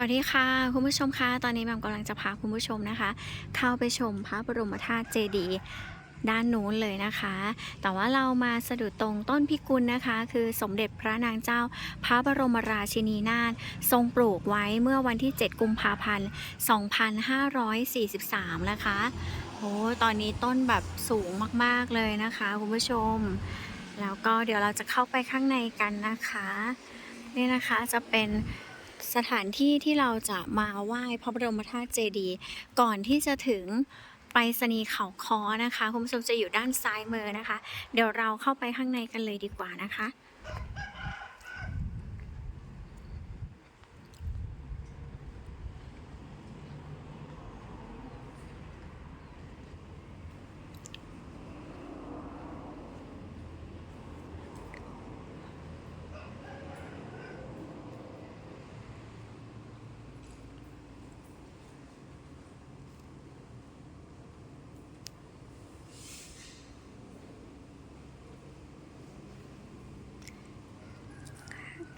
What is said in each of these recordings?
สวัสดีค่ะ คุณผู้ชมคะตอนนี้แม่มกำลังจะพาคุณผู้ชมนะคะ เข้าไปชมพระบรมธาตุเจดีย์ด้านนู้นเลยนะคะ แต่ว่าเรามาสะดุดตรงต้นพิกุลนะคะ คือสมเด็จพระนางเจ้า พระบรมราชินีนาถทรงปลูกไว้เมื่อวันที่ 7 กุมภาพันธ์ 2543 นะคะโอ้ตอนนี้ต้นแบบสูงมากๆเลยนะคะ คุณผู้ชม แล้วก็เดี๋ยวเราจะเข้าไปข้างในกันนะคะ นี่นะคะจะเป็น สถานที่ที่เราจะมาไหว้พระบรมธาตุเจดีย์ก่อนที่จะถึงไปรษณีย์เขาคอนะคะ คุณผู้ชมจะอยู่ด้านซ้ายมือนะคะ เดี๋ยวเราเข้าไปข้างในกันเลยดีกว่านะคะ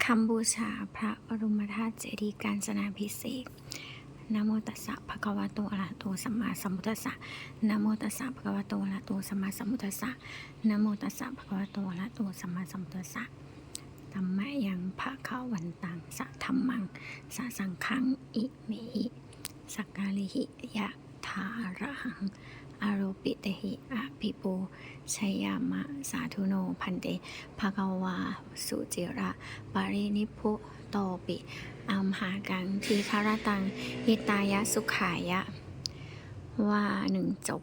คำบูชาพระบรมธาตุเจดีย์กาญจนาพิเศษนโมตัสสะภะคะวะโตอะระหะโตสัมมาสัมพุทธัสสะนโมตัสสะภะคะวะโตอะระหะโตสัมมาสัมพุทธัสสะนโมตัสสะภะคะวะโตอะระหะโตสัมมาสัมพุทธัสสะธรรมะยังภะคะวันตังสะธรรมังสะสังฆังอิเมหิสักกาลิหิยะ ถาระหังอารมปิเตหิอะปิปูชยามะสาธุโนพันเตภะคะวาสุจิระปารินิพพุโตปิอัมหากังทีคารตังหิตายะสุขายะ ว่าหนึ่งจบ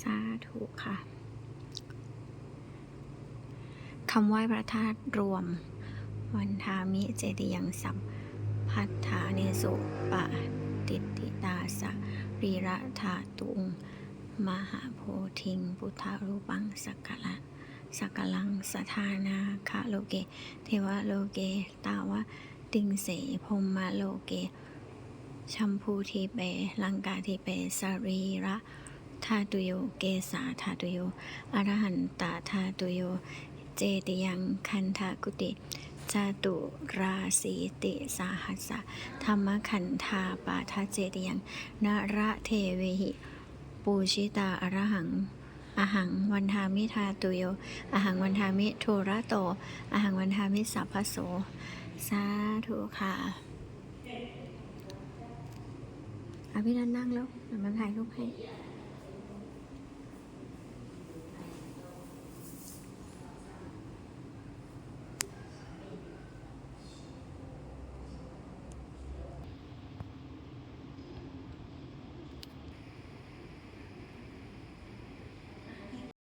สาธุค่ะคำไหว้พระธาตุรวม วันทามิเจติยังสัมพัทธาเนสุปะติติตาสะ รีระธาตุง มหาโพธิง พุทธารูปังสักกะละสักกลังสถานาคาโลเก เทวโลเก ตาวะติงเสพรหมาโลเก ชัมพูทีเป ลังกาทีเป สรีระธาตุโย เกสาธาตุโย อรหันตาธาตุโย เจติยังคันธากุติ จาตุราสีติสาหัสะธรรมขันธาปาทเจติยังนระเทเวหิปูชิตาอรหังอหังวันทามิทาตุโยอหังวันทามิโทระโตอหังวันทามิสัพพโส สาธุค่ะอภินันนั่งแล้วเดี๋ยวมันถ่ายรูปให้